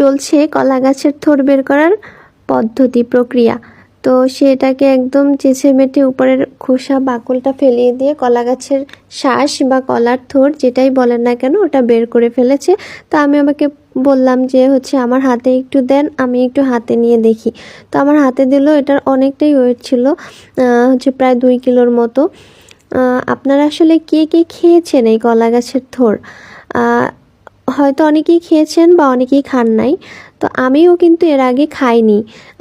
চলছে কলা গাছের থোর বের করার পদ্ধতি, প্রক্রিয়া। তো সেটাকে একদম চেঁচে মেটে উপরের খোসা বাকলটা ফেলিয়ে দিয়ে কলা গাছের শ্বাস বা কলার থোর যেটাই বলেন না কেন, ওটা বের করে ফেলেছে। তো আমি আমাকে বললাম যে, হচ্ছে আমার হাতে একটু দেন, আমি একটু হাতে নিয়ে দেখি। তো আমার হাতে দিল, এটার অনেকটাই ওয়েট ছিল হচ্ছে প্রায় দুই কিলোর মতো। আপনারা আসলে কে কে খেয়েছেন এই কলা গাছের থোর হয়তো অনেকেই খেয়েছেন বা অনেকেই খান নাই। তো আমিও কিন্তু এর আগে খাইনি।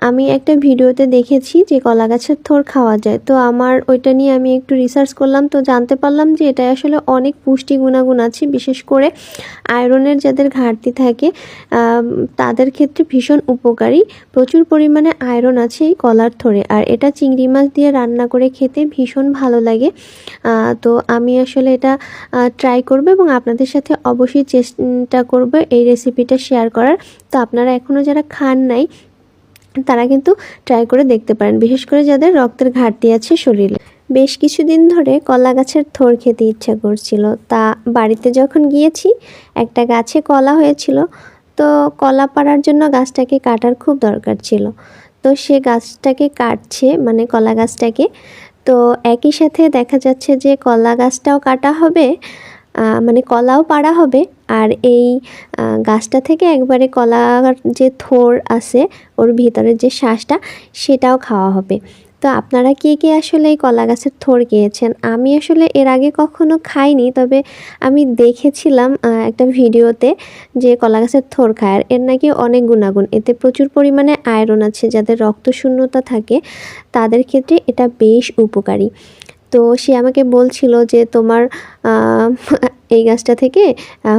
আমি একটা ভিডিওতে দেখেছি যে কলা গাছের থোর খাওয়া যায়। তো আমার ওইটা নিয়ে আমি একটু রিসার্চ করলাম, তো জানতে পারলাম যে এটা আসলে অনেক পুষ্টি গুণাগুণ আছে, বিশেষ করে আয়রনের যাদের ঘাটতি থাকে তাদের ক্ষেত্রে ভীষণ উপকারী। প্রচুর পরিমাণে আয়রন আছে এই কলার থোরে, আর এটা চিংড়ি মাছ দিয়ে রান্না করে খেতে ভীষণ ভালো লাগে। তো আমি আসলে এটা ট্রাই করব এবং আপনাদের সাথে অবশ্যই চেষ্টা করব এই রেসিপিটা শেয়ার করার। তো আপনারা এখনও যারা খান নাই, তারা কিন্তু ট্রাই করে দেখতে পারেন। বিশেষ করে যাদের রক্তের ঘাটতি আছে শরীরে। বেশ কিছুদিন ধরে কলা গাছের থোর খেতে ইচ্ছা করছিল। তা বাড়িতে যখন গিয়েছি, একটা গাছে কলা হয়েছিল। তো কলা পাড়ার জন্য গাছটাকে কাটার খুব দরকার ছিল। তো সে গাছটাকে কাটছে মানে কলা গাছটাকে। তো একই সাথে দেখা যাচ্ছে যে কলা গাছটাও কাটা হবে। মানে কলাও পাড়া হবে। আর এই গাছটা থেকে একবারে কলার যে থোর আছে, ওর ভিতরের যে শ্বাসটা, সেটাও খাওয়া হবে। তো আপনারা কে কে আসলে এই কলা গাছের থোর খেয়েছেন? আমি আসলে এর আগে কখনো খাইনি, তবে আমি দেখেছিলাম একটা ভিডিওতে যে কলা গাছের থোর খায়। আর এর নাকি অনেক গুণাগুণ। এতে প্রচুর পরিমাণে আয়রন আছে, যাদের রক্তশূন্যতা থাকে, তাদের ক্ষেত্রে এটা বেশ উপকারী। তো সে আমাকে বলছিল যে তোমার এই গাছটা থেকে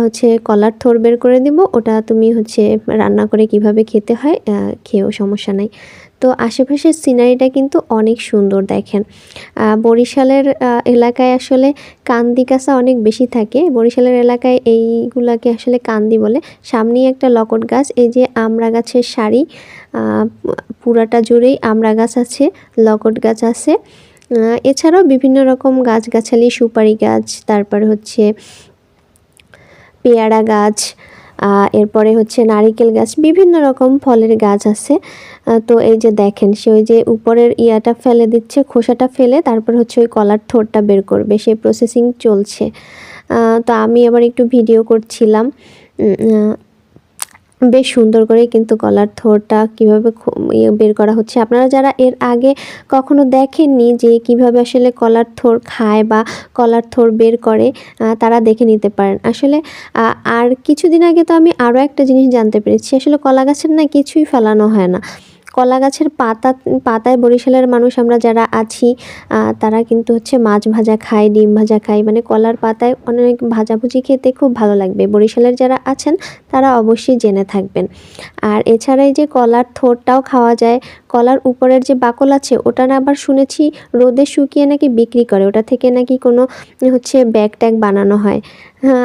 হচ্ছে কলার থোর বের করে দিব। ওটা তুমি হচ্ছে রান্না করে কীভাবে খেতে হয় খেয়েও সমস্যা নাই। তো আশেপাশের সিনারিটা কিন্তু অনেক সুন্দর দেখেন। বরিশালের এলাকায় আসলে কান্দি কাঁচা অনেক বেশি থাকে। বরিশালের এলাকায় এইগুলাকে আসলে কান্দি বলে। সামনেই একটা লকট গাছ এই যে আমড়া গাছের আহ, পুরাটা জুড়েই আমড়া গাছ আছে লকট গাছ আছে। এছাড়াও বিভিন্ন রকম গাছগাছালি, সুপারি গাছ, তারপরে হচ্ছে পেয়ারা গাছ এরপরে হচ্ছে নারিকেল গাছ, বিভিন্ন রকম ফলের গাছ আছে। তো এই যে দেখেন, সে ওই যে উপরের ইয়াটা ফেলে দিচ্ছে, খোসাটা ফেলে তারপর হচ্ছে ওই কলার থোরটা বের করবে, সেই প্রসেসিং চলছে। তো আমি আবার একটু ভিডিও করছিলাম। বেশ সুন্দর করে কিন্তু কলার থোরটা কীভাবে ইয়ে বের করা হচ্ছে। আপনারা যারা এর আগে কখনো দেখেননি যে কীভাবে আসলে কলার থোর খায় বা কলার থোর বের করে তারা দেখে নিতে পারেন। আসলে আর কিছুদিন আগে তো আমি আরও একটা জিনিস জানতে পেরেছি। আসলে কলা গাছের না কিছুই ফেলানো হয় না। কলা গাছের পাতা, পাতায় বরিশালের মানুষ আমরা যারা আছি তারা কিন্তু হচ্ছে মাছ ভাজা খায়, ডিম ভাজা খায়। মানে কলার পাতায় অনেক ভাজাভুজি খেতে খুব ভালো লাগবে। বরিশালের যারা আছেন, তারা অবশ্যই জেনে থাকবেন। আর এছাড়া এই যে কলার থোরটাও খাওয়া যায়, কলার উপরের যে বাকল আছে, ওটা না আবার শুনেছি রোদে শুকিয়ে নাকি বিক্রি করে। ওটা থেকে নাকি কোনো হচ্ছে ব্যাগ ট্যাগ বানানো হয়। হ্যাঁ।